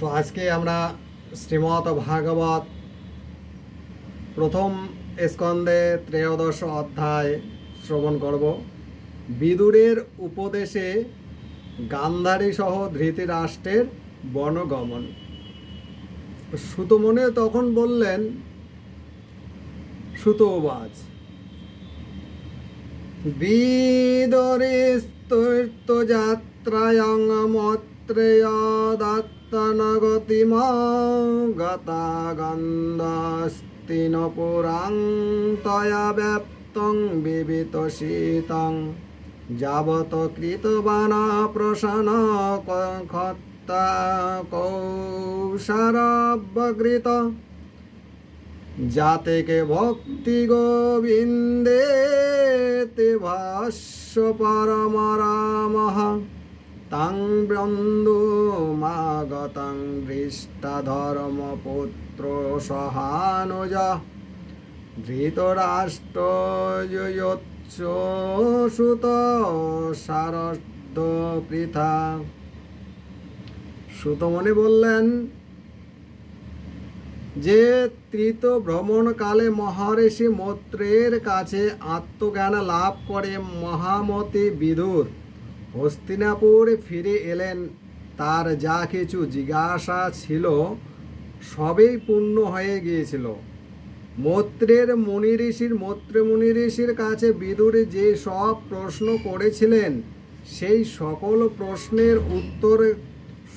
তো আজকে আমরা শ্রীমৎ ভাগবত প্রথম স্কন্ধে ত্রয়োদশ অধ্যায় শ্রবণ করব। বিদুরের উপদেশে গান্ধারী সহ ধৃতরাষ্ট্রের বনগমন। সুতমনে তখন বললেন, সুতোবাজ বিদরিস্তৈর্ত যাত্রায়ং মত্রেয়দাত্তনগতিম গতা গন্ধাস্তিন পুরাং তয়া ব্যপ্তং বিবিত শীতং যাবত কৃতবানা প্রসন খত্তা কৌশারবগৃত যাতে কে ভক্তি গোবিন্দে ভাষ্য পরম রামঃ তাং বন্ধু মাগতং দৃষ্টা ধর্ম পুত্র সহানুজ। ধৃতরাষ্ট্র যয়োচ্ছ সুত শারদ পৃথা। সুতমণি বললেন, যে তৃত ভ্রমণকালে মহর্ষি মৈত্রের কাছে আত্মজ্ঞান লাভ করে মহামতি বিদুর হস্তিনাপুর ফিরে এলেন। তার যা কিছু জিজ্ঞাসা ছিল সবই পূর্ণ হয়ে গিয়েছিল। মৈত্রের মুনি ঋষির মৈত্র মুনি ঋষির কাছে বিদুর যে সব প্রশ্ন করেছিলেন, সেই সকল প্রশ্নের উত্তর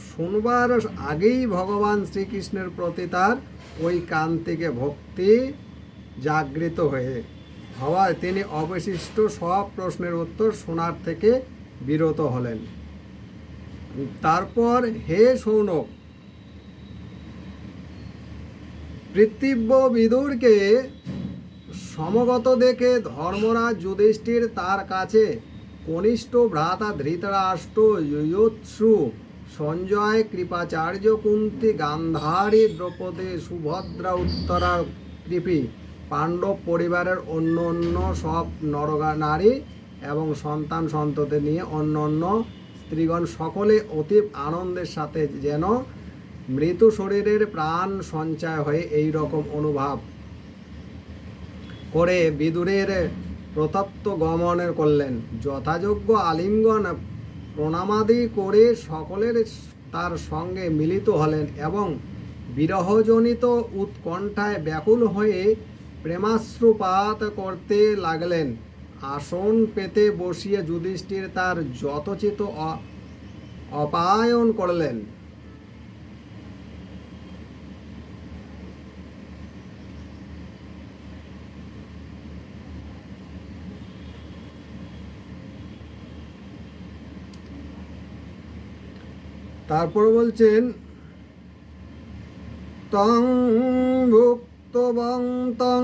শুনবার আগেই ভগবান শ্রীকৃষ্ণের প্রতি তার ওই কান থেকে ভক্তি জাগৃত হয়ে। হওয়ায় তিনি অবশিষ্ট সব প্রশ্নের উত্তর শোনার থেকে বিরত হলেন। তারপর হে সৌনক পৃথিব্য বিদুরকে সমগত দেখে ধর্মরাজ যুধিষ্ঠির তার কাছে কনিষ্ঠ ভ্রাতা ধৃতরাষ্ট্র যুয়ুৎসু সঞ্জয় কৃপাচার্য কুন্তি গান্ধারী দ্রৌপদী সুভদ্রা উত্তরা কৃপি পাণ্ডব পরিবারের অন্য অন্য সব নরগা নারী এবং সন্তান সন্ততি নিয়ে অন্য অন্য স্ত্রীগণ সকলে অতীব আনন্দের সাথে যেন মৃত শরীরের প্রাণ সঞ্চয় হয়ে এই রকম অনুভব করে বিদুরের প্রতত্ব গমনের করলেন। যথাযোগ্য আলিঙ্গন প্রণামাদি করে সকলের তার সঙ্গে মিলিত হলেন এবং বিরহজনিত উৎকণ্ঠায় ব্যাকুল হয়ে প্রেমাশ্রুপাত করতে লাগলেন। আসন পেতে বসিয়ে যুধিষ্ঠির তার যথোচিত অপায়ন করলেন। তারপর বলছেন তং ভুক্তবন্তং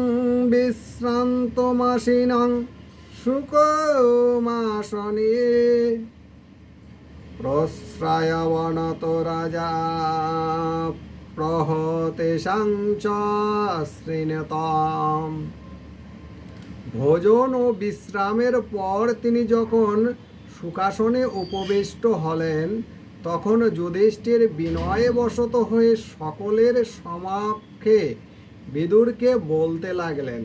বিশ্রান্ত মাসিনং সুকমাসনে প্রশ্রায়বনত রাজা প্রহতেশাং চ শ্রীণতম ভোজন ও বিশ্রামের পর তিনি যখন সুখাসনে উপবিষ্ট হলেন, তখন যুধিষ্ঠির বিনয়ে বশত হয়ে সকলের সমাক্ষে বিদুরকে বলতে লাগলেন